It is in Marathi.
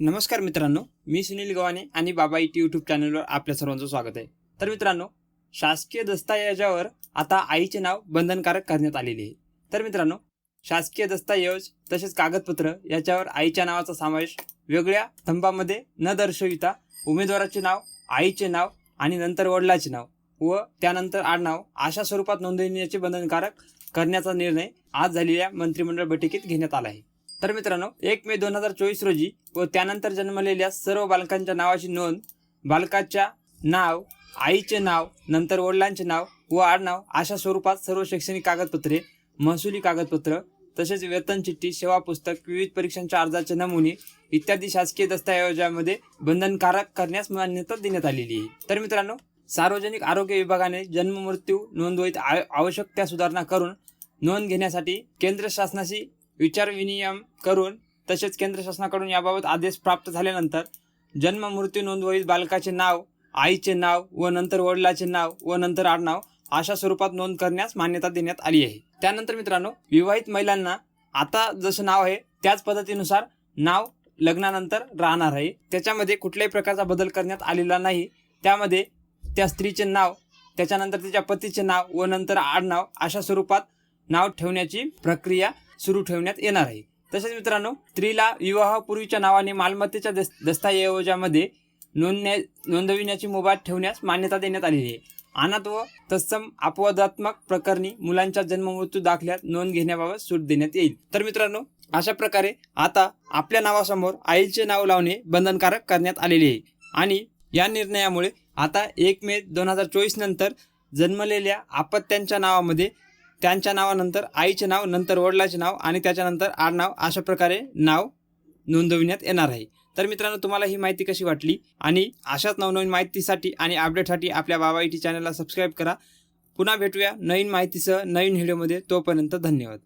नमस्कार मित्रांनो मी सुनील गव्हाणे आणि बाबा इटी यूट्यूब चॅनलवर आपल्या सर्वांचं स्वागत आहे. तर मित्रांनो शासकीय दस्तऐवजावर आता आईचे नाव बंधनकारक करण्यात आलेले आहे. तर मित्रांनो शासकीय दस्तऐवज तसेच कागदपत्र याच्यावर आईच्या नावाचा समावेश वेगळ्या स्तंभामध्ये न दर्शविता उमेदवाराचे नाव आईचे नाव आणि नंतर वडिलाचे नाव व त्यानंतर आडनाव अशा स्वरूपात नोंदविण्याचे बंधनकारक करण्याचा निर्णय आज झालेल्या मंत्रिमंडळ बैठकीत घेण्यात आला आहे. तर मित्रांनो एक मे दोन हजार चोवीस रोजी व त्यानंतर जन्मलेल्या सर्व बालकांच्या नावाची नोंद बालकाच्या नाव आईचे नाव नंतर वडिलांचे नाव व आडनाव अशा स्वरूपात सर्व शैक्षणिक कागदपत्रे महसुली कागदपत्र तसेच वेतन चिठ्ठी सेवा पुस्तक विविध परीक्षांच्या अर्जाचे नमुने इत्यादी शासकीय दस्तऐवजामध्ये बंधनकारक करण्यास मान्यता देण्यात आलेली आहे. तर मित्रांनो सार्वजनिक आरोग्य विभागाने जन्म मृत्यू नोंदवहीत आवश्यक त्या सुधारणा करून नोंद घेण्यासाठी केंद्र शासनाशी विचार विनिमय करून तसेच केंद्र शासनाकडून याबाबत आदेश प्राप्त झाल्यानंतर जन्म मृत्यू नोंदवहीत बालकाचे नाव आईचे नाव व नंतर वडिलाचे नाव व नंतर आडनाव अशा स्वरूपात नोंद करण्यास मान्यता देण्यात आली आहे. त्यानंतर मित्रांनो विवाहित महिलांना आता जसं नाव आहे त्याच पद्धतीनुसार नाव लग्नानंतर राहणार आहे. त्याच्यामध्ये कुठल्याही प्रकारचा बदल करण्यात आलेला नाही. त्यामध्ये त्या स्त्रीचे नाव त्याच्यानंतर तिच्या पतीचे नाव व नंतर आडनाव अशा स्वरूपात नाव ठेवण्याची प्रक्रिया सुरू ठेवण्यात येणार आहे. तसेच मित्रांनो स्त्रीला विवाहापूर्वीच्या नावाने मालमत्तेच्या दस दस्तऐवजामध्ये नोंदण्या नोंदविण्याची मुभा ठेवण्यास मान्यता देण्यात आलेली आहे. अनाथ व तत्सम अपवादात्मक प्रकरणी मुलांच्या जन्ममृत्यू दाखल्यात नोंद घेण्याबाबत सूट देण्यात येईल. तर मित्रांनो अशा प्रकारे आता आपल्या नावासमोर आईचे नाव लावणे बंधनकारक करण्यात आलेले आहे. आणि या निर्णयामुळे आता एक मे दोन हजार चोवीस नंतर जन्मलेल्या आपत्यांच्या नावामध्ये त्यांच्या नावानंतर आईचे नाव नंतर वडिलाचे नाव आणि त्याच्यानंतर आडनाव अशा प्रकारे नाव नोंदविण्यात येणार आहे. तर मित्रांनो तुम्हाला ही माहिती कशी वाटली? आणि अशाच नवनवीन माहितीसाठी आणि अपडेटसाठी आपल्या बाबा टी चॅनलला सबस्क्राईब करा. पुन्हा भेटूया नवीन माहितीसह नवीन व्हिडिओमध्ये. तोपर्यंत धन्यवाद.